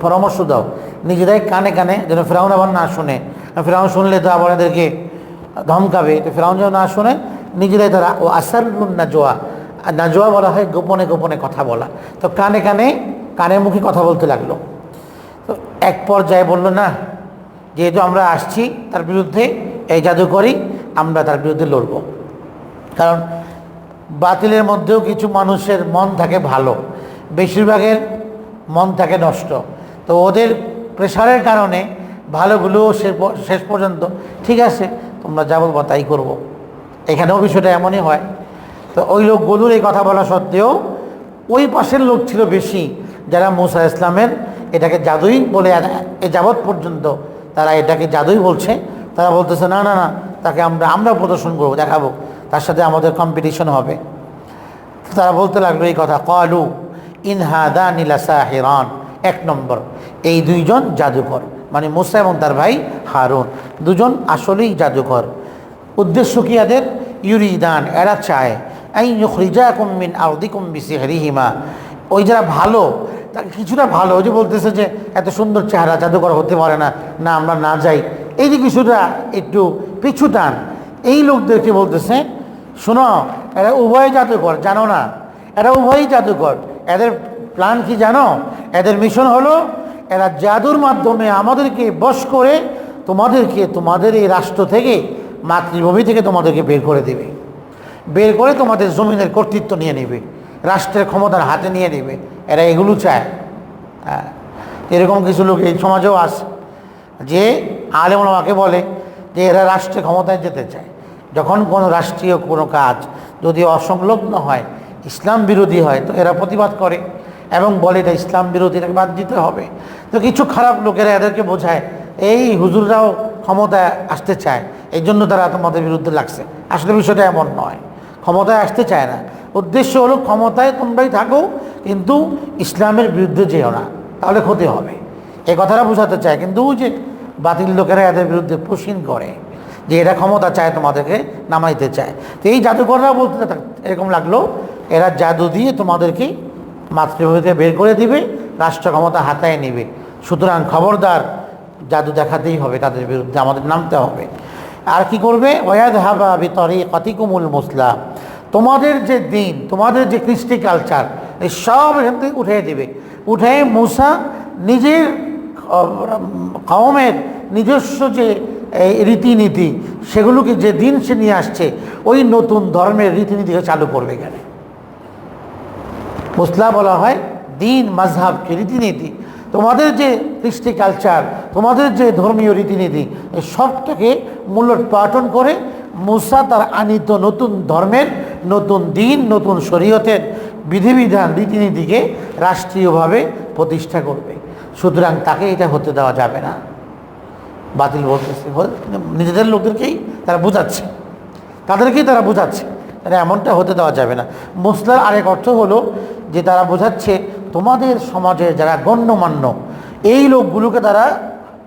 পরামর্শ দাও। নিজেরাই কানে কানে যেন ফেরাউন আবার না শুনে। ফেরাউন শুনলে তো আবার এদেরকে ধমকাবে। তো ফেরাউন যেন না শুনে, নিজেরাই তারা, ও আসার নাজোয়া। আর নাজোয়া বলা হয় গোপনে গোপনে কথা বলা। তো কানে কানে, কানের মুখে কথা বলতে লাগল। তো এক পর্যায়ে বলল, না, যেহেতু আমরা আসছি, তার বিরুদ্ধে এই জাদুকরি, আমরা তার বিরুদ্ধে লড়বো। কারণ বাতিলের মধ্যেও কিছু মানুষের মন থাকে ভালো। বেশিরভাগের মন থাকে নষ্ট। তো ওদের প্রেশারের কারণে ভালোগুলো সে- শেষ পর্যন্ত, ঠিক আছে, তোমরা যা বলব তাই করব। এখানেও বিষয়টা এমনই হয়। তো ওই লোক লোকগুলোর এই কথা বলা সত্ত্বেও ওই পাশের লোক ছিল বেশি, যারা মুসা ইসলামের এটাকে জাদুই বলে এ যাবৎ পর্যন্ত তারা এটাকে জাদুই বলছে। তারা বলতেছে, না না না, তাকে আমরা আমরা প্রদর্শন করব, দেখাবো। তার সাথে আমাদের কম্পিটিশন হবে। তারা বলতে লাগল এই কথা, কলু ইনহাদা নীলাসা হেরান এক নম্বর, এই দুইজন জাদুকর মানে মুসা এবং তার ভাই হারুন। দুজন আসলেই জাদুকর। উদ্দেশ্য কি এদের? ইউরিদান, এরা চায় আই রিজা কুমিন আউদি কুম্বিসি হরিহিমা ওই যারা ভালো, তাকে কিছুটা ভালো, ওই যে বলতেছে যে এত সুন্দর চেহারা, জাদুকর হতে পারে না না আমরা না যাই। এই যে কিছুটা একটু পিছু টান, এই লোকদেরকে বলতেছে, শোনো, এরা উভয় জাদুকর, জানো না? এরা উভয়ই জাদুকর। এদের প্ল্যান কি জানো? এদের মিশন হলো এরা জাদুর মাধ্যমে আমাদেরকে বশ করে তোমাদেরকে তোমাদের এই রাষ্ট্র থেকে, মাতৃভূমি থেকে তোমাদেরকে বের করে দেবে। বের করে তোমাদের জমিনের কর্তৃত্ব নিয়ে নেবে, রাষ্ট্রের ক্ষমতার হাতে নিয়ে নেবে। এরা এগুলো চায়। হ্যাঁ। এরকম কিছু লোক এই সমাজেও আছে যে আলেমাকে বলে যে এরা রাষ্ট্রের ক্ষমতায় যেতে চায়। যখন কোনো রাষ্ট্রীয় কোনো কাজ যদি অসংলগ্ন হয় ইসলাম বিরোধী হয় তো এরা প্রতিবাদ করে এবং বলে এটা ইসলাম বিরোধী, এটাকে বাদ দিতে হবে। তো কিছু খারাপ লোকেরা এদেরকে বোঝায়, এই হুজুররাও ক্ষমতায় আসতে চায়, এই জন্য তারা তোমাদের বিরুদ্ধে লাগছে। আসলে বিষয়টা এমন নয়, ক্ষমতায় আসতে চায় না। উদ্দেশ্য হলো ক্ষমতায় তোমরাই থাকো, কিন্তু ইসলামের বিরুদ্ধে যেও না, তাহলে ক্ষতি হবে। এই কথাটা বোঝাতে চায়, কিন্তু যে বাতিল লোকেরা এদের বিরুদ্ধে পুশিন করে যে এরা ক্ষমতা চায় তোমাদেরকে নামাইতে চায়। তো এই জাদুকররা বলতে এরকম লাগল এরা জাদু দিয়ে তোমাদেরকে মাতৃভূমি থেকে বের করে দিবে রাষ্ট্র ক্ষমতা হাতায় নেবে। সুতরাং খবরদার জাদু দেখাতেই হবে, তাদের বিরুদ্ধে আমাদের নামতে হবে। আর কি করবে? ওয়াদ হাবা বিতরে কতিকুমুল মুসলা। তোমাদের যে দিন, তোমাদের যে কৃষ্টি কালচার এই সব এখান থেকে উঠিয়ে দেবে। উঠে মুসা নিজের কওমের নিজস্ব যে এই রীতিনীতি, সেগুলোকে যে দিন সে নিয়ে আসছে, ওই নতুন ধর্মের রীতিনীতিকে চালু করবে এখানে। মুসলা বলা হয় দিন মাঝহাবকে রীতিনীতি। তোমাদের যে কৃষ্টি কালচার তোমাদের যে ধর্মীয় রীতিনীতি এই সবটাকে মূল্যোৎপাটন করে মুসা তার আনিত নতুন ধর্মের, নতুন দিন, নতুন শরীয়তের বিধিবিধান, রীতিনীতিকে রাষ্ট্রীয়ভাবে প্রতিষ্ঠা করবে। সুতরাং তাকে এটা হতে দেওয়া যাবে না। বাতিল বলতেছে। নিজেদের লোকদেরকেই তারা বোঝাচ্ছে। তাদেরকেই তারা বোঝাচ্ছে। তারা এমনটা হতে দেওয়া যাবে না। মুসলার আরেক অর্থ হলো যে তারা বোঝাচ্ছে তোমাদের সমাজে যারা গণ্যমান্য, এই লোকগুলোকে তারা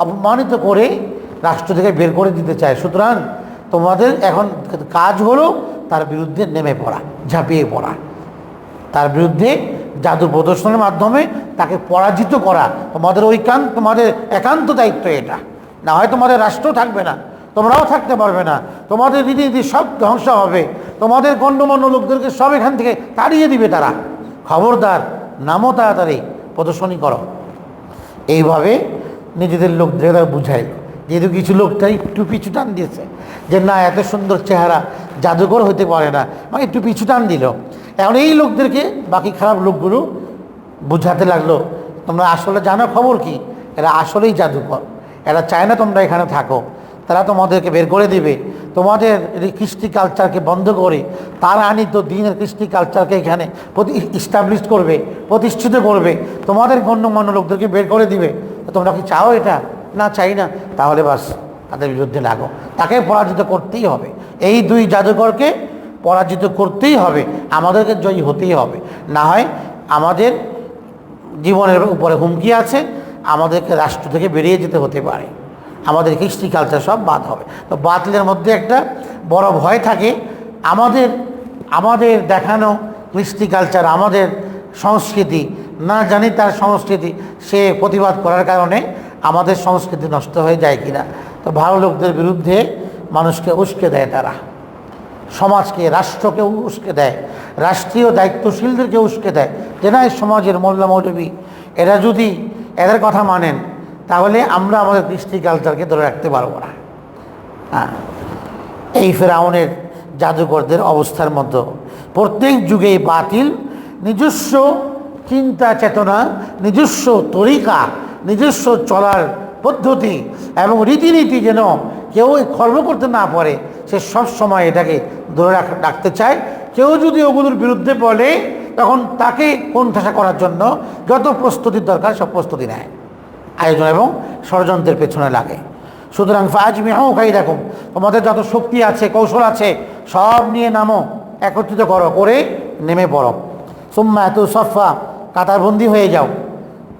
অপমানিত করে রাষ্ট্র থেকে বের করে দিতে চায়। সুতরাং তোমাদের এখন কাজ হলো তার বিরুদ্ধে নেমে পড়া, ঝাঁপিয়ে পড়া। তার বিরুদ্ধে জাদু প্রদর্শনের মাধ্যমে তাকে পরাজিত করা। তোমাদের ঐকান্ত তোমাদের একান্ত দায়িত্ব এটা। না হয় তোমাদের রাষ্ট্র থাকবে না, তোমরাও থাকতে পারবে না। তোমাদের রীতিনীতি সব ধ্বংস হবে। তোমাদের গণ্যমান্য লোকদেরকে সব এখান থেকে তাড়িয়ে দিবে তারা। খবরদার নামও তাড়াতাড়ি, প্রদর্শনী করো। এইভাবে নিজেদের লোকদের বুঝাই যেহেতু কিছু লোকটাই একটু পিছু টান দিয়েছে যে, না, এত সুন্দর চেহারা, জাদুঘর হতে পারে না। মানে একটু পিছু টান দিল। এখন এই লোকদেরকে বাকি খারাপ লোকগুলো বুঝাতে লাগল, তোমরা আসলে জানো খবর কি? এরা আসলেই জাদুকর। এরা চায় না তোমরা এখানে থাকো। তারা তোমাদেরকে বের করে দিবে। তোমাদের কৃষ্টি কালচারকে বন্ধ করে তার আনিত দিনের কৃষ্টি কালচারকে এখানে প্রতি ইস্টাবলিশ করবে, প্রতিষ্ঠিত করবে। তোমাদের গণ্যমান্য লোকদেরকে বের করে দিবে। তোমরা কি চাও এটা? না, চাই না। তাহলে বাস তাদের বিরুদ্ধে লাগো। তাকে পরাজিত করতেই হবে। এই দুই জাদুকরকে পরাজিত করতেই হবে। আমাদেরকে জয়ী হতেই হবে। না হয় আমাদের জীবনের উপরে হুমকি আছে, আমাদেরকে রাষ্ট্র থেকে বেরিয়ে যেতে হতে পারে। আমাদের কৃষ্টি কালচার সব বাদ হবে। তো বাতিলের মধ্যে একটা বড় ভয় থাকে, আমাদের আমাদের দেখানো কৃষ্টি কালচার আমাদের সংস্কৃতি, না জানি তার সংস্কৃতি, সে প্রতিবাদ করার কারণে আমাদের সংস্কৃতি নষ্ট হয়ে যায় কিনা। তো ভালো লোকদের বিরুদ্ধে মানুষকে উস্কে দেয় তারা। সমাজকে, রাষ্ট্রকে উস্কে দেয়। রাষ্ট্রীয় দায়িত্বশীলদেরকে উস্কে দেয়। যে না সমাজের মোল্লা মৌলবী এরা যদি এদের কথা মানেন তাহলে আমরা আমাদের কৃষ্টি কালচারকে ধরে রাখতে পারব না। হ্যাঁ। এই ফেরাউনের জাদুকরদের অবস্থার মতো প্রত্যেক যুগেই বাতিল, নিজস্ব চিন্তা চেতনা, নিজস্ব তরিকা, নিজস্ব চলার পদ্ধতি এবং রীতিনীতি যেন কেউ খর্ব করতে না পারে, সে সব সময় এটাকে ধরে রাখ- রাখতে চায়। কেউ যদি ওগুলোর বিরুদ্ধে বলে, তখন তাকে কোণঠাসা করার জন্য যত প্রস্তুতির দরকার সব প্রস্তুতি নেয়। আয়োজন এবং ষড়যন্ত্রের পেছনে লাগে। সুতরাং ফাজ মেহাও খাই দেখো তোমাদের যত শক্তি আছে, কৌশল আছে, সব নিয়ে নামো, একত্রিত করো, করে নেমে পড়ো। সুম্মা এত সফা কাতারবন্দি হয়ে যাও।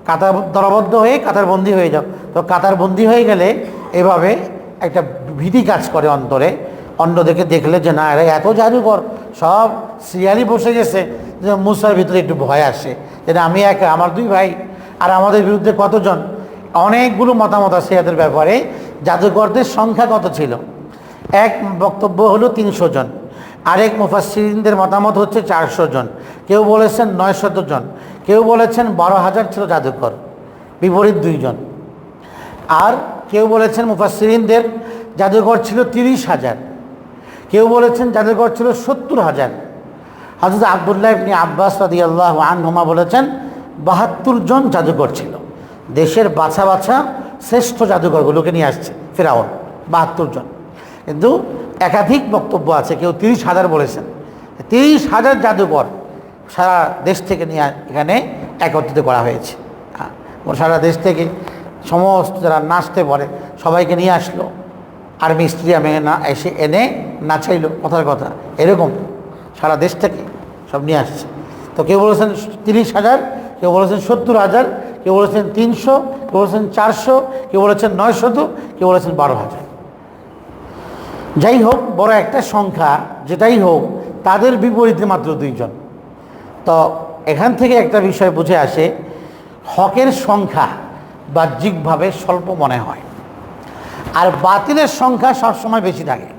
কাতার দলবদ্ধ হয়ে কাতারবন্দি হয়ে যাও। তো কাতারবন্দি হয়ে গেলে এভাবে একটা ভীতি কাজ করে অন্তরে। অন্যদেরকে দেখলে যে, না, এরা এত জাদুকর, সব সিরিয়ালি বসে গেছে। যে মুসার ভিতরে একটু ভয় আসে। যে আমি একা, আমার দুই ভাই, আর আমাদের বিরুদ্ধে কতজন? অনেকগুলো মতামত আছে এদের ব্যাপারে। জাদুঘরদের সংখ্যা কত ছিল? এক বক্তব্য হলো তিনশো জন। আরেক মুফাসসিরিনদের মতামত হচ্ছে চারশো জন। কেউ বলেছেন নয়শত জন। কেউ বলেছেন বারো হাজার ছিল জাদুঘর। বিপরীত দুইজন। আর কেউ বলেছেন মুফাসসিরিনদের জাদুঘর ছিল তিরিশ হাজার। কেউ বলেছেন জাদুঘর ছিল সত্তর হাজার। হজরত আবদুল্লাহ আব্বাস রাদি আল্লাহ আনহুমা বলেছেন বাহাত্তর জন জাদুঘর ছিল। দেশের বাছা বাছা শ্রেষ্ঠ জাদুঘরগুলোকে নিয়ে আসছে ফেরাউন বাহাত্তর জন। কিন্তু একাধিক বক্তব্য আছে কেউ তিরিশ হাজার বলেছেন। তিরিশ হাজার জাদুঘর সারা দেশ থেকে নিয়ে এখানে একত্রিত করা হয়েছে। হ্যাঁ, সারা দেশ থেকে সমস্ত যারা নাচতে পারে সবাইকে নিয়ে আসলো। আর্মি স্টেডিয়ামে না এসে এনে নাচাইলো কথার কথা। এরকম সারা দেশ থেকে সব নিয়ে আসছে। তো কেউ বলেছেন তিরিশ হাজার কেউ বলেছেন সত্তর হাজার কেউ বলেছেন তিনশো, কেউ বলেছেন চারশো, কেউ বলেছেন নয়শত কেউ বলেছেন বারো হাজার। যাই হোক, বড় একটা সংখ্যা, যেটাই হোক, তাদের বিপরীতে মাত্র দুইজন। তো এখান থেকে একটা বিষয় বুঝে আসে, হকের সংখ্যা বাহ্যিকভাবে স্বল্প মনে হয়। আর বাতিলের সংখ্যা সবসময় বেশি থাকে।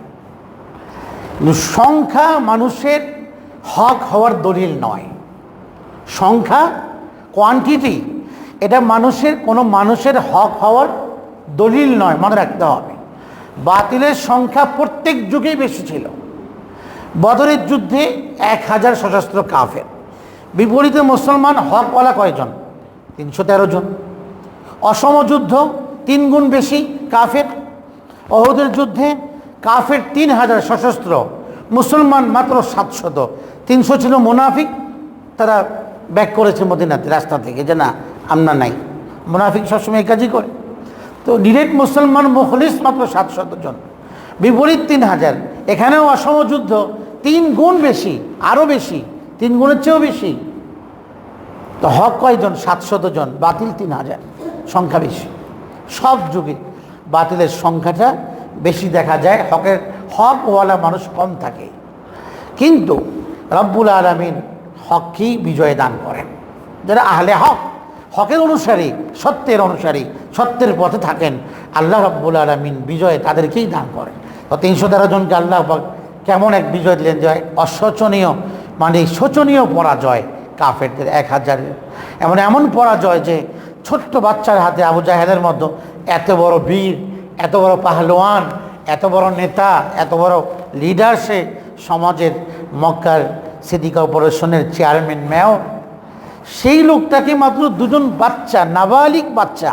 সংখ্যা মানুষের হক হওয়ার দলিল নয়। সংখ্যা কোয়ান্টিটি এটা মানুষের, কোনো মানুষের হক হওয়ার দলিল নয়, মনে রাখতে হবে। বাতিলের সংখ্যা প্রত্যেক যুগেই বেশি ছিল। বদরের যুদ্ধে এক হাজার সশস্ত্র কাফের। বিপরীতে মুসলমান হকওয়ালা কয়জন? তিনশো তেরো জন। অসম যুদ্ধ তিন গুণ বেশি কাফের। অহুদের যুদ্ধে কাফের তিন হাজার সশস্ত্র, মুসলমান মাত্র সাতশত। তিনশো ছিল মুনাফিক, তারা ব্যাক করেছে মদিনাতে রাস্তা থেকে, যে না আমরা নাই। মুনাফিক সবসময় এই কাজই করে। তো ডিরেক্ট মুসলমান মুখলিস মাত্র সাতশত জন। বিপরীত তিন হাজার। এখানেও অসম যুদ্ধ, তিন গুণ বেশি আরও বেশি, তিন গুণের চেয়েও বেশি। তো হক কয়জন? সাতশত জন। বাতিল তিন হাজার। সংখ্যা বেশি। সব যুগে বাতিলের সংখ্যাটা বেশি দেখা যায়। হকের হকওয়ালা মানুষ কম থাকে। কিন্তু রব্বুল আলমিন হককেই বিজয় দান করেন। যারা আহলে হক হকের অনুসারী, সত্যের অনুসারী, সত্যের পথে থাকেন। আল্লাহ রব্বুল আলমিন বিজয় তাদেরকেই দান করেন। তো তিনশো তেরো জনকে আল্লাহ কেমন এক বিজয় দিলেন যে অশোচনীয় মানে শোচনীয় পরাজয় কাফেরদের, এক হাজারের। এমন এমন পরাজয় যে ছোট্ট বাচ্চার হাতে আবু জাহেদের মতো এত বড় বীর, এত বড় পাহলোয়ান এত বড় নেতা, এত বড় লিডার সে সমাজের মক্কার সিটি কর্পোরেশনের চেয়ারম্যান মেয়র সেই লোকটাকে মাত্র দুজন বাচ্চা, নাবালিক বাচ্চা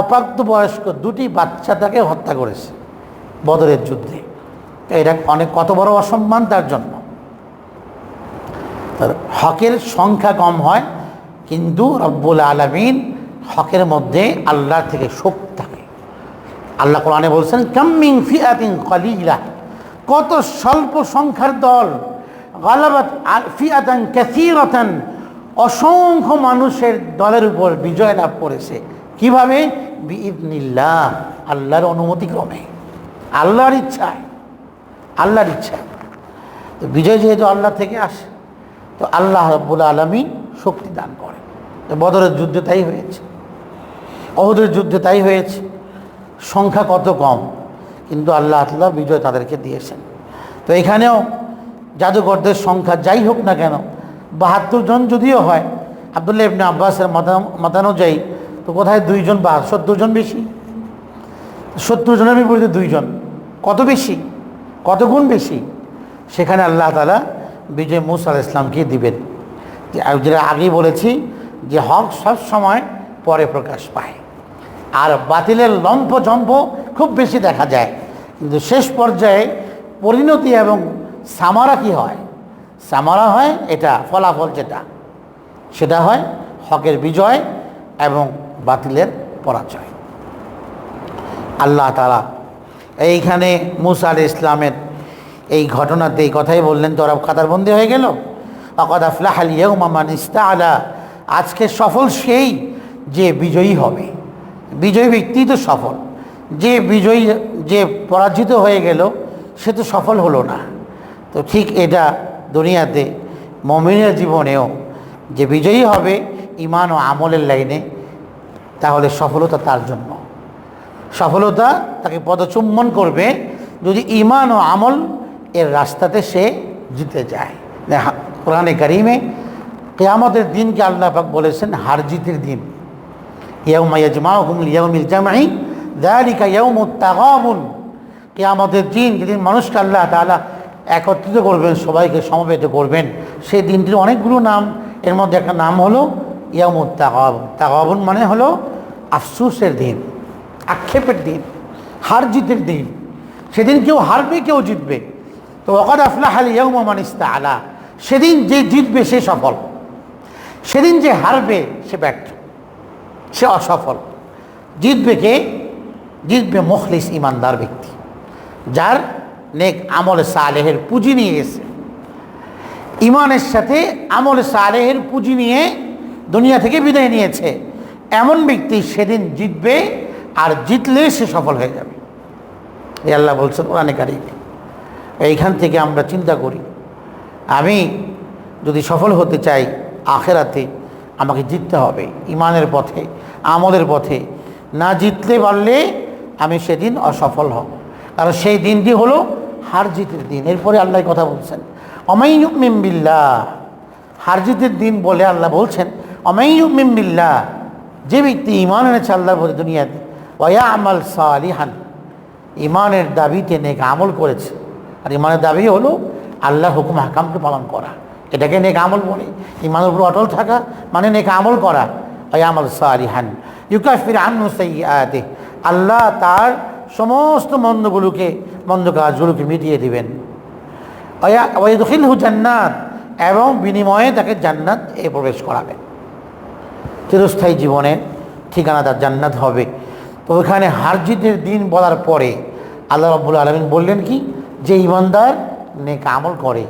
অপ্রাপ্তবয়স্ক দুটি বাচ্চা তাকে হত্যা করেছে বদরের যুদ্ধে। এটা অনেক, কত বড় অসম্মান তার জন্য। তার হকের সংখ্যা কম হয়, কিন্তু রব্বুল আলমিন হকের মধ্যে আল্লাহ থেকে শোক থাকে। আল্লাহ কোরআনে বলছেন কাম্মিং ফিয়াতিন কলিলা কত স্বল্প সংখ্যার দল গালাবাত ফিয়াতান ক্যাসিরতান অসংখ্য মানুষের দলের উপর বিজয় লাভ করেছে। কীভাবে? বিইদনিল্লাহ, আল্লাহর অনুমতি ক্রমে আল্লাহর ইচ্ছায়। আল্লাহর ইচ্ছা তো বিজয় যেহেতু আল্লাহ থেকে আসে, তো আল্লাহ রব্বুল আলমিন শক্তি দান করে। তো বদরের যুদ্ধে তাই হয়েছে। অহুদের যুদ্ধে তাই হয়েছে। সংখ্যা কত কম, কিন্তু আল্লাহ আল্লাহ বিজয় তাদেরকে দিয়েছেন। তো এখানেও জাদুকরদের সংখ্যা যাই হোক না কেন, বাহাত্তর জন যদিও হয়, আবদুল্লাহ ইবনে আব্বাসের মতা- মতানুযায়ী, তো কোথায় দুইজন বা সত্তর জন বেশি? সত্তর জনের বিপরীতে দুইজন, কত বেশি? কত গুণ বেশি? সেখানে আল্লাহ তালা বিজয় মুসা আল ইসলামকে দিবেন? যেটা আগেই বলেছি যে হক সব সময় পরে প্রকাশ পায়। আর বাতিলের লম্ফ জম্প খুব বেশি দেখা যায়। কিন্তু শেষ পর্যায়ে পরিণতি এবং সামারা কি হয়? সামারা হয় এটা ফলাফল যেটা। সেটা হয় হকের বিজয় এবং বাতিলের পরাজয়। আল্লাহ তালা এইখানে মুসা ইসলামের এই ঘটনাতে এই কথাই বললেন তো ওরা কাতারবন্দি হয়ে গেল? অকদ আফলাহ আলিয়ামান ইস্তা আলা আজকে সফল সেই যে বিজয়ী হবে। বিজয়ী ব্যক্তি তো সফল। যে বিজয়ী, যে পরাজিত হয়ে গেল, সে তো সফল হলো না। তো ঠিক এটা দুনিয়াতে মমিনের জীবনেও যে বিজয়ী হবে ইমান ও আমলের লাইনে, তাহলে সফলতা তার জন্য। সফলতা তাকে পদচুম্বন করবে যদি ইমান ও আমল এর রাস্তাতে সে জিতে যায়। কোরআনে কারিমে কেয়ামতের দিনকে আল্লাহ পাক বলেছেন, হার জিতের দিন। তাগাবুন কেয়ামতের দিন যেদিন মানুষকে আল্লাহ তাআলা একত্রিত করবেন, সবাইকে সমবেত করবেন। সেই দিনটির অনেকগুলো নাম, এর মধ্যে একটা নাম হলো ইয়াউমুত তাগাবুন তাগাবুন মানে হলো আফসোসের দিন, আক্ষেপের দিন, হার জিতের দিন। সেদিন কেউ হারবে, কেউ জিতবে। তো ওকাদ আফলাহাল ইয়ৌমা মানিস্তা আলা সেদিন যে জিতবে, সে সফল। সেদিন যে হারবে, সে ব্যর্থ। সে অসফল। জিতবে কে? জিতবে মুখলিস, ইমানদার ব্যক্তি। যার নেক আমল সালেহের পুঁজি নিয়ে গেছে। ইমানের সাথে আমল সালেহের পুঁজি নিয়ে দুনিয়া থেকে বিদায় নিয়েছে। এমন ব্যক্তি সেদিন জিতবে আর জিতলে সে সফল হয়ে যাবে। এই আল্লাহ বলছে কোরআনে কারিমে, এইখান থেকে আমরা চিন্তা করি, আমি যদি সফল হতে চাই আখেরাতে আমাকে জিততে হবে ইমানের পথে, আমলের পথে। না জিততে পারলে আমি সেদিন অসফল হব। কারণ সেই দিনটি হলো হার জিতের দিন। এরপরে আল্লাহ কথা বলছেন। অমাইয়ুমিম বিল্লাহ। হার জিতের দিন বলে আল্লাহ বলছেন অমাইয়ুমিম বিল্লাহ। যে ব্যক্তি ইমান এনেছে আল্লাহর প্রতি দুনিয়াতে, ওয়া আমাল সালিহান। ইমানের দাবিতে নেক আমল করেছে। আর ইমানের দাবি হলো আল্লাহর হুকুম, হাকামকে পালন করা। এটাকে নেক আমল বলে। ইমানের উপর অটল থাকা মানে নেক আমল করা। ওই আমল সারিহান ইউকাফির আনু আয়াতে আল্লাহ তার সমস্ত মন্দগুলোকে, মন্দ কাজগুলোকে মিটিয়ে দিবেন। ওয়াইদুখিল হু জান্নাত, এবং বিনিময়ে তাকে জান্নাত এ প্রবেশ করাবেন। চিরস্থায়ী জীবনের ঠিকানা তার জান্নাত হবে। তো ওখানে হারজিতের দিন বলার পরে আল্লাহ রাব্বুল আলমিন বললেন কি? যে ইমানদার নেক আমল করে,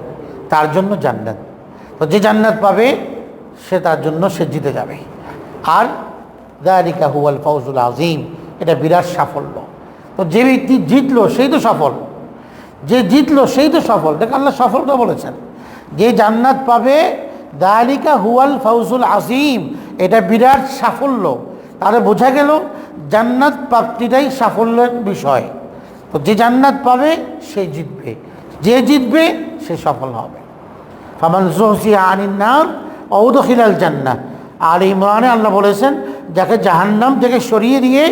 তার জন্য জান্নাত। তো যে জান্নাত পাবে, সে তার জন্য সে জিতে যাবে। আর দারিকা হুয়াল ফৌজুল আজিম এটা বিরাট সাফল্য। তো যে ব্যক্তি জিতলো সেই তো সফল। যে জিতলো সেই তো সফল। দেখ, আল্লাহ সফলটা বলেছেন। যে জান্নাত পাবে, দালিকা হুয়াল ফাউজুল আসিম এটা বিরাট সাফল্য। তাহলে বোঝা গেল, জান্নাত প্রাপ্তিটাই সাফল্যের বিষয়। তো যে জান্নাত পাবে, সে জিতবে। যে জিতবে, সে সফল হবে। ফামান জোহসিয়া আনিন নাম ঔদখিলাল জান্নাত আর ইমরানে আল্লাহ বলেছেন যাকে জাহান্নাম থেকে সরিয়ে দিয়ে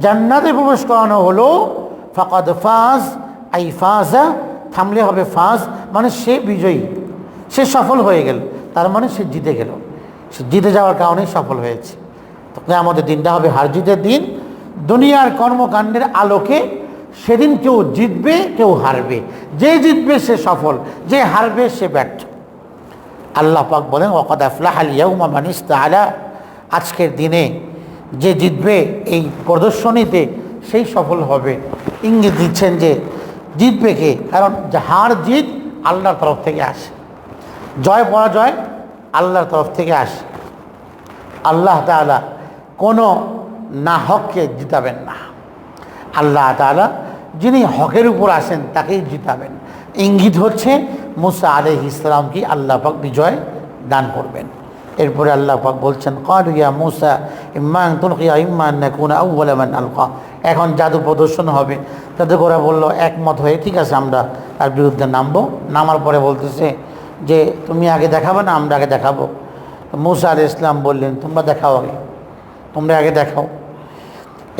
জান্নাতে প্রবেশ করানো হলো, ফাকাদ ফাজ, আই ফাজা, থামলে হবে ফাজ মানে সে বিজয়ী। সে সফল হয়ে গেল, তার মানে সে জিতে গেল। সে জিতে যাওয়ার কারণে সফল হয়েছে। তো আমাদের দিনটা হবে হার জিতের দিন, দুনিয়ার কর্মকাণ্ডের আলোকে সেদিন কেউ জিতবে, কেউ হারবে। যে জিতবে সে সফল, যে হারবে সে ব্যর্থ। আল্লাহ পাক বলেন ওকাদ আফলাহ আল ইয়াউমা মানিস তাআলা আজকের দিনে যে জিতবে এই প্রদর্শনীতে সেই সফল হবে। ইঙ্গিত দিচ্ছেন যে জিতবে কে? কারণ হার জিত আল্লাহর তরফ থেকে আসে। জয় পরাজয় আল্লাহর তরফ থেকে আসে। আল্লাহ তাআলা কোনো না হককে জিতাবেন না। আল্লাহ তাআলা যিনি হকের উপর আসেন তাকেই জিতাবেন। ইঙ্গিত হচ্ছে মুসা আলহ ইসলামকে আল্লাহ পাক বিজয় দান করবেন। এরপরে আল্লাহ পাক বলছেন, কালু ইয়া মুসা ইম্মান তুলকিয়া ইম্মান নাকুনা, আউওয়ালা মান আলকা। এখন জাদু প্রদর্শন হবে। তাদের ওরা বলল, একমত হয়ে ঠিক আছে আমরা তার বিরুদ্ধে নামবো। নামার পরে বলতেছে যে, তুমি আগে দেখাবে না, আমরা আগে দেখাবো। মুসা আলি ইসলাম বললেন, তোমরা দেখাও আগে, তোমরা আগে দেখাও।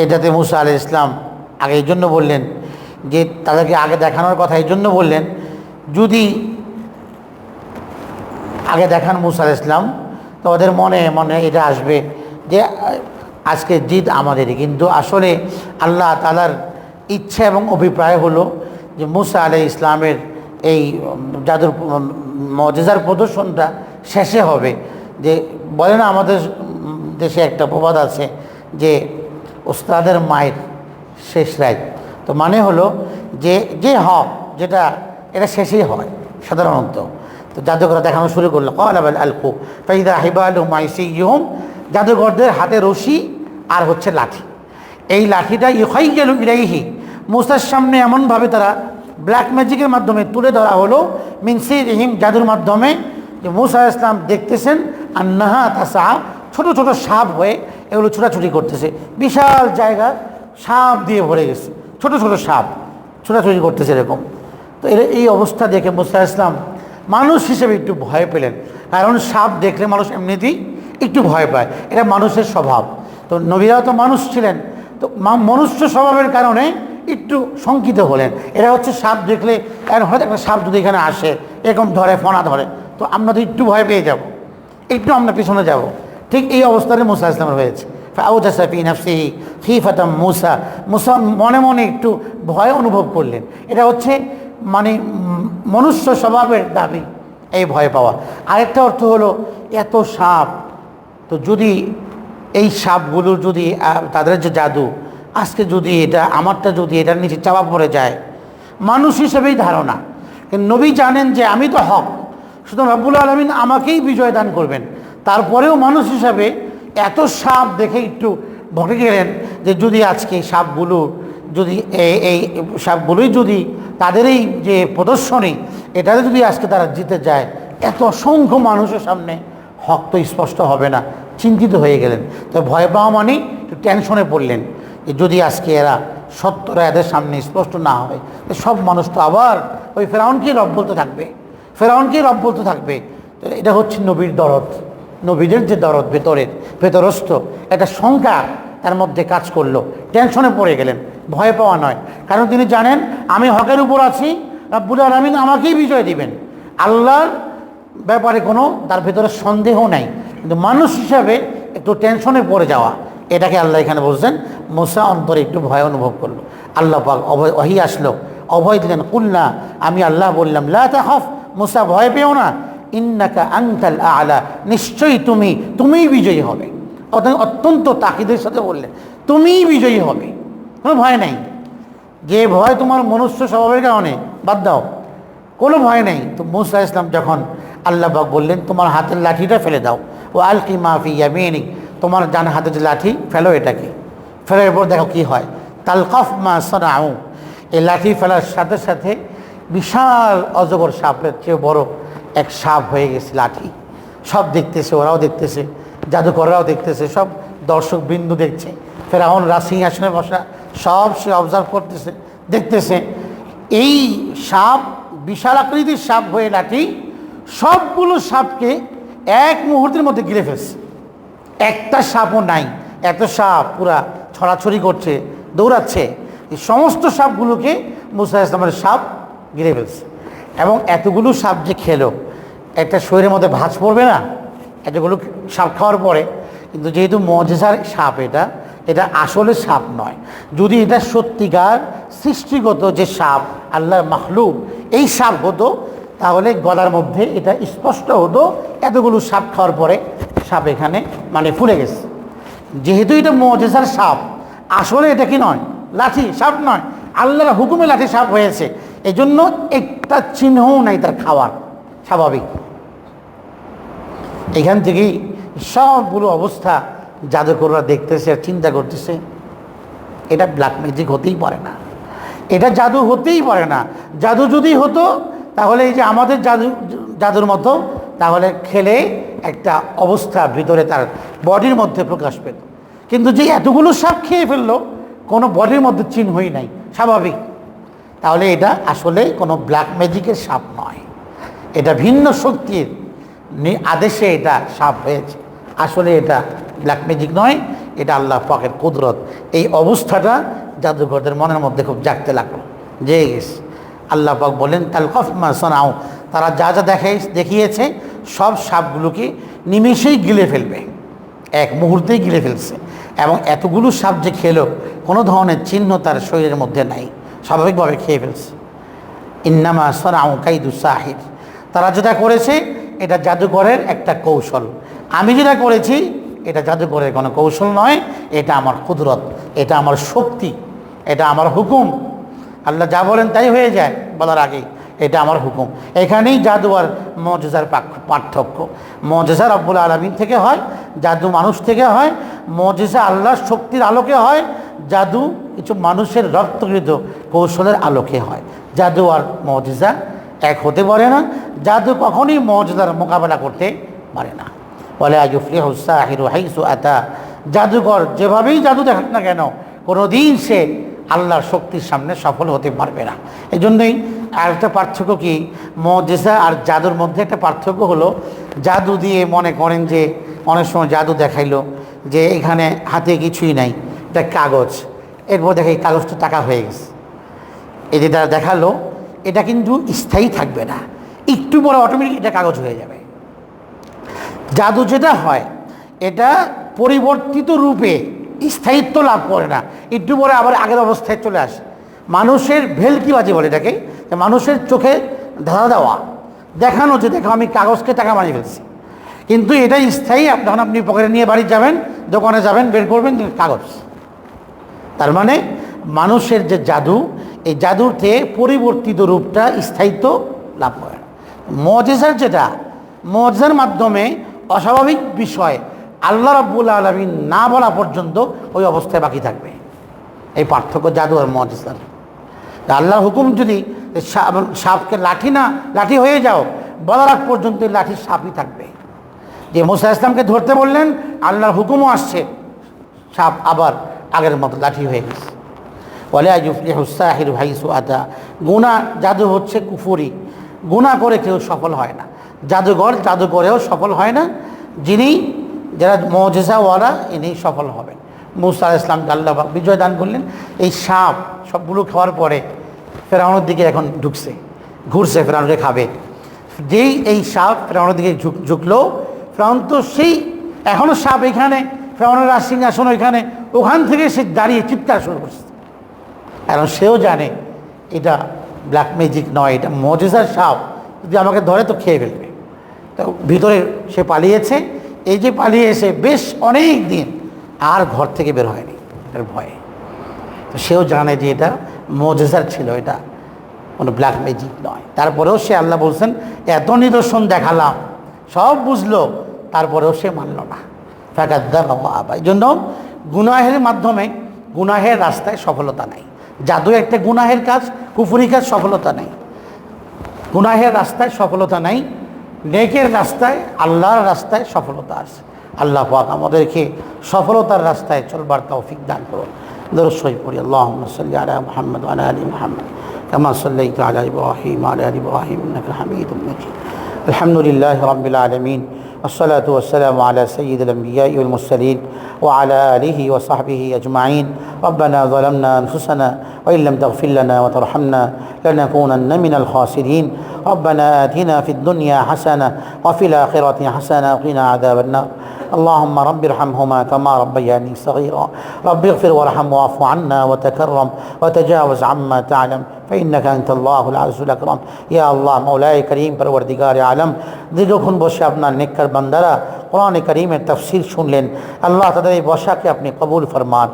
এটাতে মুসা আলি ইসলাম আগে এই জন্য বললেন যে, তাদেরকে আগে দেখানোর কথা এই জন্য বললেন, যদি আগে দেখান মুসা ইসলাম তো ওদের মনে মনে এটা আসবে যে, আজকে জিদ আমাদেরই। কিন্তু আসলে আল্লাহ তালার ইচ্ছা এবং অভিপ্রায় হলো যে মুসা আলাই ইসলামের এই জাদুর মজেজার প্রদর্শনটা শেষে হবে। যে বলে না আমাদের দেশে একটা প্রবাদ আছে যে ওস্তাদের মায়ের শেষ রায়। তো মানে হলো যে যে হক যেটা, এটা শেষেই হয় সাধারণত। তো জাদুঘর দেখানো শুরু করল। কলাবাল আলকু। ফাইদা হিবাল মাইসিহম জাদুঘরদের হাতে রশি আর হচ্ছে লাঠি। এই লাঠিটা ইহাই গেল ইলাইহি। মুসার সামনে এমনভাবে তারা ব্ল্যাক ম্যাজিকের মাধ্যমে তুলে ধরা হলো। মিনসি রহিম জাদুর মাধ্যমে। যে মুসা ইসলাম দেখতেছেন আর নাহা তাসা, ছোট ছোট সাপ হয়ে এগুলো ছোটাছুটি করতেছে। বিশাল জায়গা, সাপ দিয়ে ভরে গেছে। ছোট ছোট সাপ ছোটাছুটি করতেছে এরকম। তো এই অবস্থা দেখে মুসা ইসলাম মানুষ হিসেবে একটু ভয় পেলেন। কারণ সাপ দেখলে মানুষ এমনিতেই একটু ভয় পায়। এটা মানুষের স্বভাব। তো নবীরাও তো মানুষ ছিলেন। তো মনুষ্য স্বভাবের কারণে একটু শঙ্কিত হলেন। এরা হচ্ছে সাপ দেখলে এখন হয়তো একটা সাপ যদি এখানে আসে, এরকম ধরে, ফনা ধরে, তো আমরা তো একটু ভয় পেয়ে যাব। একটু আমরা পিছনে যাব। ঠিক এই অবস্থানে মুসা ইসলামের হয়েছে ফাউজাসা ফি নাফসিহি খিফাতাম মুসা। মুসা মনে মনে একটু ভয় অনুভব করলেন। এটা হচ্ছে মানে মনুষ্য স্বভাবের দাবি, এই ভয় পাওয়া। আরেকটা অর্থ হলো, এত সাপ, তো যদি এই সাপগুলোর যদি তাদের যে জাদু, আজকে যদি এটা, আমারটা যদি এটার নিচে চাপা পড়ে যায়, মানুষ হিসেবেই ধারণা। নবী জানেন যে আমি তো হক, সুতরাং রব্বুল আলমিন আমাকেই বিজয় দান করবেন। তারপরেও মানুষ হিসাবে এত সাপ দেখে একটু ভটে গেলেন যে যদি আজকে সাপগুলো যদি এই সাপগুলোই যদি তাদের এই যে প্রদর্শনী, এটাতে যদি আজকে তারা জিতে যায়, এত অসংখ্য মানুষের সামনে হক তো স্পষ্ট হবে না, চিন্তিত হয়ে গেলেন। তো ভয় পাওয়া মানে একটু টেনশনে পড়লেন যে যদি আজকে এরা সত্যরা এদের সামনে স্পষ্ট না হয় সব মানুষ তো আবার ওই ফেরাউনকেই রব বলতে থাকবে, ফেরাউনকেই রব বলতে থাকবে। তো এটা হচ্ছে নবীর দরদ, নবীদের যে দরদ, ভেতরের, ভেতরস্থ, একটা শঙ্কা তার মধ্যে কাজ করল, টেনশনে পড়ে গেলেন। ভয় পাওয়া নয়। কারণ তিনি জানেন, আমি হকের উপর আছি, রাব্বুল আলমিন আমাকেই বিজয় দিবেন। আল্লাহর ব্যাপারে কোনো, তার ভেতরে সন্দেহ নাই। কিন্তু মানুষ হিসাবে একটু টেনশনে পড়ে যাওয়া, এটাকে আল্লাহ এখানে বলছেন, মোসা অন্তরে একটু ভয় অনুভব করল। আল্লাহ পাক অভয় অহি আসলো। অভয় দিলেন কুল্লা আমি আল্লাহ বললাম, লা তাহফ মোসা ভয় পেও না। ইন্নাকা আংতাল আলা, নিশ্চয়ই তুমি, তুমিই বিজয়ী হবে। অত- অত্যন্ত তাকিদের সাথে বললেন, তুমিই বিজয়ী হবে। কোনো ভয় নাই। যে ভয় তোমার মনুষ্য স্বভাবের কারণে, বাদ দাও। কোনো ভয় নেই। তো মুসা ইসলাম যখন আল্লাহ বাক বললেন, তোমার হাতের লাঠিটা ফেলে দাও। ও আলকি মাফি ইয়ামিনিক। তোমার ডান হাতে যে লাঠি, ফেলো এটাকে। ফেলার পর দেখো কি হয়। তালকাফ মা সনাউ। এই লাঠি ফেলার সাথে সাথে বিশাল অজগর সাপের চেয়ে বড় এক সাপ হয়ে গেছে লাঠি। সব দেখতেছে, ওরাও দেখতেছে, জাদুকররাও দেখতেছে, সব দর্শক বিন্দু দেখছে। ফেরাউন রাসিং আসনে বসা সব সে অবজার্ভ করতেছে, দেখতেছে। এই সাপ, বিশাল আকৃতির সাপ হয়ে লাঠি, সবগুলো সাপকে এক মুহূর্তের মধ্যে গিলে ফেলছে। একটা সাপও নাই। এত সাপ পুরা ছড়াছড়ি করছে, দৌড়াচ্ছে। এই সমস্ত সাপগুলোকে মুসা ইসলামের সাপ গিলে ফেলছে। এবং এতগুলো সাপ যে খেলো, একটা শরীরের মধ্যে ভাঁজ পড়বে না? এতগুলো সাপ খাওয়ার পরে। কিন্তু যেহেতু মজেসার সাপ এটা এটা আসলে সাপ নয়। যদি এটা সত্যিকার সৃষ্টিগত যে সাপ, আল্লাহর মাখলুক, এই সাপ হতো, তাহলে গলার মধ্যে এটা স্পষ্ট হতো, এতগুলো সাপ খাওয়ার পরে সাপ এখানে মানে ফুলে গেছে। যেহেতু এটা মজেসার সাপ, আসলে এটা কি নয়? লাঠি, সাপ নয়। আল্লাহর হুকুমে লাঠি সাপ হয়েছে। এই জন্য একটা চিহ্নও নাই তার খাওয়ার, স্বাভাবিক। এখান থেকেই সবগুলো অবস্থা জাদুকররা দেখতেছে আর চিন্তা করতেছে, এটা ব্ল্যাক ম্যাজিক হতেই পারে না। এটা জাদু হতেই পারে না। জাদু যদি হতো, তাহলে এই যে আমাদের জাদু, জাদুর মতো, তাহলে খেলে একটা অবস্থা ভিতরে তার বডির মধ্যে প্রকাশ পেত। কিন্তু যে এতগুলো সাপ খেয়ে ফেলল, কোনো বডির মধ্যে চিহ্নই নাই। স্বাভাবিক। তাহলে এটা আসলে কোনো ব্ল্যাক ম্যাজিকের সাপ নয়। এটা ভিন্ন শক্তির আদেশে এটা সাপ হয়েছে। আসলে এটা ব্ল্যাক ম্যাজিক নয়, এটা আল্লাহ পাকের কুদরত। এই অবস্থাটা জাদুঘরদের মনের মধ্যে খুব জাগতে লাগল যে আল্লাহ পাক বলেন, তাল কফমা শোনাও তারা যা যা দেখাই দেখিয়েছে, সব সাপগুলোকে নিমেষেই গিলে ফেলবে। এক মুহূর্তেই গিলে ফেলছে। এবং এতগুলো সাপ যে খেলো, কোনো ধরনের চিহ্ন তার শরীরের মধ্যে নাই। স্বাভাবিকভাবে খেয়ে ফেলছে। ইন্নামা সরাউ কাইদু সাহির। তারা যেটা করেছে, এটা জাদুঘরের একটা কৌশল। আমি যেটা করেছি এটা জাদুকরের কোনো কৌশল নয়, এটা আমার কুদরত, এটা আমার শক্তি, এটা আমার হুকুম। আল্লাহ যা বলেন তাই হয়ে যায় বলার আগে, এটা আমার হুকুম। এখানেই জাদু আর মজেজার পার্থক্য। মজেজা রব্বুল আলমিন থেকে হয়, জাদু মানুষ থেকে হয়, মজেজা আল্লাহর শক্তির আলোকে হয়, জাদু কিছু মানুষের রক্তকৃত কৌশলের আলোকে হয়। জাদু আর মজেজা এক হতে পারে না, জাদু কখনই মজেদার মোকাবেলা করতে পারে না। আতা। জাদুকর যেভাবেই জাদু দেখাক না কেন কোনো দিন সে আল্লাহর শক্তির সামনে সফল হতে পারবে না। এই জন্যই আর একটা পার্থক্য কি মজেসা আর জাদুর মধ্যে একটা পার্থক্য হলো, জাদু দিয়ে মনে করেন যে অনেক সময় জাদু দেখাইলো যে এখানে হাতে কিছুই নাই, এটা কাগজ। এরপর দেখে এই কাগজটা টাকা হয়ে গেছে। এই যে তারা দেখাল, এটা কিন্তু স্থায়ী থাকবে না। একটু পরে অটোমেটিক এটা কাগজ হয়ে যাবে। জাদু যেটা হয়, এটা পরিবর্তিত রূপে স্থায়িত্ব লাভ করে না। একটু পরে আবার আগের অবস্থায় চলে আসে। মানুষের ভেলকিবাজি বলে এটাকে মানুষের চোখে ধাঁধা দেওয়া, দেখানো যে দেখো আমি কাগজকে টাকা মারিয়ে ফেলছি। কিন্তু এটা স্থায়ী যখন আপনি পকেটে নিয়ে বাড়ি যাবেন, দোকানে যাবেন, বের করবেন কাগজ। তার মানে মানুষের যে জাদু, এই জাদুতে পরিবর্তিত রূপটা স্থায়িত্ব লাভ করে মজেজার যেটা মজেজার মাধ্যমে অস্বাভাবিক বিষয়। আল্লাহ রাব্বুল আলমিন না বলা পর্যন্ত ওই অবস্থায় বাকি থাকবে। এই পার্থক্য জাদু আর মজেজার আল্লাহর হুকুম যদি সাপকে লাঠি না, লাঠি হয়ে যাও, বলার আগ পর্যন্ত লাঠি সাপই থাকবে। যে মুসা ইসলামকে ধরতে বললেন, আল্লাহর হুকুমও আসছে, সাপ আবার আগের মতো লাঠি হয়ে গেছে। বলে আজুফলিহুসাহির ভাই সুয়াদা গুণা জাদু হচ্ছে কুফুরি। গুণা করে কেউ সফল হয় না। জাদুঘর জাদু করেও সফল হয় না। যিনি যারা মজেজাওয়ালা ইনি সফল হবেন। মুসা ইসলামকে আল্লাহ বিজয় দান করলেন। এই সাপ সবগুলো খাওয়ার পরে ফেরাউনের দিকে এখন ঢুকছে, ঘুরছে ফেরাউনকে খাবে। যেই এই সাপ ফেরাউনের দিকে ঝুঁক, ঝুঁকলো, ফেরাউন তো সেই এখনও সাপ এখানে, ফেরাউনের রাজ সিংহাসন ওইখানে, ওখান থেকে সে দাঁড়িয়ে চিৎকার শুরু করছে। কারণ সেও জানে এটা ব্ল্যাক ম্যাজিক নয়, এটা মজেজার সাপ। যদি আমাকে ধরে তো খেয়ে ফেলবে। তো ভিতরে সে পালিয়েছে। এই যে পালিয়ে এসে বেশ অনেক দিন আর ঘর থেকে বের হয়নি। এটার ভয়ে। তো সেও জানে যে এটা মজেজার ছিল, এটা কোনো ব্ল্যাক ম্যাজিক নয়। তারপরেও সে আল্লাহ বলছেন, এত নিদর্শন দেখালাম। সব বুঝলো। তারপরেও সে মানল না। ফাঁকাদ্দা বাবা এই জন্য গুনাহের মাধ্যমে গুনাহের রাস্তায় সফলতা নেই। জাদু একটা গুনাহের কাজ, কুফুরি কাজ সফলতা নেই। গুনাহের রাস্তায় সফলতা নাই। নেকের রাস্তায় আল্লাহর রাস্তায় সফলতা আছে আল্লাহ পাক আমাদেরকে সফলতার রাস্তায় চলবার তৌফিক দান করুন দরসই পড়ি আল্লাহ সাল্লি আলা মুহাম্মদ ওয়া আলা আলি মুহাম্মদ كما صليت على ابراهيم وعلى ال ابراهيم انك حميد مجيد الحمد لله رب العالمين والصلاة والسلام على سيد الأنبياء والمرسلين وعلى آله وصحبه أجمعين ربنا ظلمنا أنفسنا وإن لم تغفر لنا وترحمنا لنكونن من الخاسرين ربنا آتنا في الدنيا حسنة وفي الآخرة حسنة وقنا عذاب النار. اللهم رب ارحمهما كما ربياني صغيرا. رب اغفر وارحم واعف عنا وتكرم وتجاوز عما تعلم. فإنك أنت الله العز الأكرم يا الله مولاي كريم পরবর্তীকার আলম দীর্ঘক্ষণ বসে আপনার নেককার বান্দারা কোরআনে করিমের তফসির শুনলেন আল্লাহ তাদের এই বসাকে আপনি কবুল ফরমান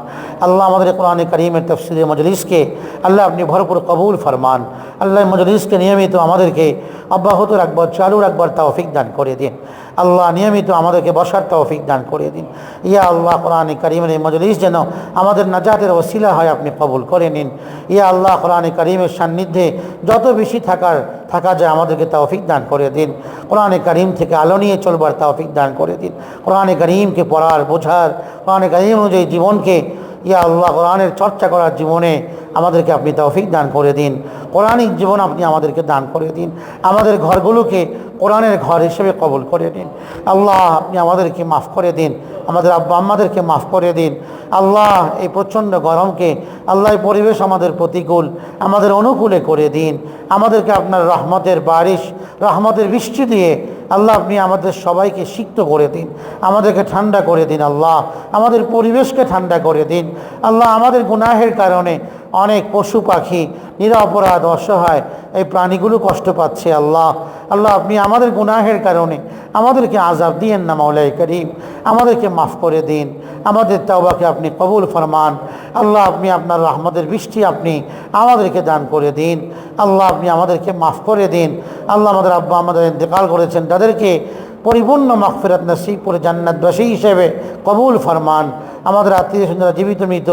আল্লাহ আমাদের কোরআনে করিমের তফসিরের মজলিসকে আল্লাহ আপনি ভরপুর কবুল ফরমান আল্লাহ মজলিসকে নিয়মিত আমাদেরকে অব্যাহত রাখবার চালু রাখবার তৌফিক দান করে দিন আল্লাহ নিয়মিত আমাদেরকে বসার তৌফিক দান করে দিন। ইয়া আল্লাহ, কোরআনে করিমের এই মজলিস যেন আমাদের নাজাতের ওসিলা হয়, আপনি কবুল করে নিন। ইয়া আল্লাহ, কোরআনে করিমের সান্নিধ্যে যত বেশি থাকার, থাকা যায়, আমাদেরকে তৌফিক দান করে দিন। কোরআনে করিম থেকে আলো নিয়ে চলবার তৌফিক দান করে দিন। কোরআনে করিমকে পড়ার, বোঝার, কোরআনে করিম অনুযায়ী জীবনকে ইয়া আল্লাহ, কোরআনের চর্চা করার জীবনে আমাদেরকে আপনি তৌফিক দান করে দিন। কোরআনিক জীবন আপনি আমাদেরকে দান করে দিন। আমাদের ঘরগুলোকে কোরআনের ঘর হিসেবে কবল করে দিন। আল্লাহ, আপনি আমাদেরকে মাফ করে দিন। আমাদের আব্বা আম্মাদেরকে মাফ করে দিন। আল্লাহ, এই প্রচণ্ড গরমকে আল্লাহ পরিবেশ আমাদের প্রতিকূল, আমাদের অনুকূলে করে দিন। আমাদেরকে আপনার রহমতের বারিশ, রহমতের বৃষ্টি দিয়ে আল্লাহ, আপনি আমাদের সবাইকে সিক্ত করে দিন, আমাদেরকে ঠান্ডা করে দিন আল্লাহ, আমাদের পরিবেশকে ঠান্ডা করে দিন। আল্লাহ, আমাদের গুনাহের কারণে অনেক পশু পাখি, নিরাপরাধ, অসহায় এই প্রাণীগুলো কষ্ট পাচ্ছে আল্লাহ। আল্লাহ, আপনি আমাদের গুনাহের কারণে আমাদেরকে আজাব দিয়েন না মাওলাই করিম। আমাদেরকে মাফ করে দিন। আমাদের তাওবাকে আপনি কবুল ফরমান। আল্লাহ, আপনি আপনার রহমতের বৃষ্টি আপনি আমাদেরকে দান করে দিন। আল্লাহ, আপনি আমাদেরকে মাফ করে দিন। আল্লাহ, আমাদের আব্বা আমাদের ইন্তেকাল করেছেন। তাদেরকে পরিপূর্ণ মাগফিরাত নসিব করে জান্নাতবাসী হিসেবে কবুল ফরমান। আমাদের আত্মীয় স্বজনরা, জীবিত মৃত,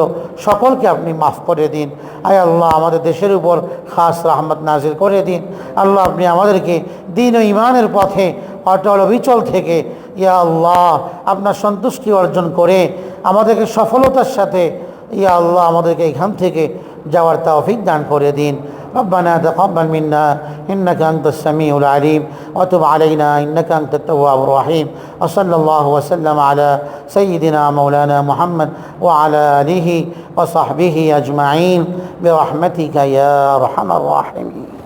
সকলকে আপনি মাফ করে দিন। আয় আল্লাহ, আমাদের দেশের উপর খাস রহমত নাজির করে দিন। আল্লাহ, আপনি আমাদেরকে দিন ও ইমানের পথে অটল অবিচল থেকে, ইয়া আল্লাহ, আপনার সন্তুষ্টি অর্জন করে আমাদেরকে সফলতার সাথে, ইয়া আল্লাহ, আমাদেরকে এখান থেকে যাওয়ার তৌফিক দান করে দিন। ربنا تقبل منا إنك أنت السميع العليم. وتب علينا إنك أنت التواب الرحيم. وصلى الله وسلم على سيدنا مولانا محمد وعلى آله وصحبه أجمعين. برحمتك يا أرحم الراحمين.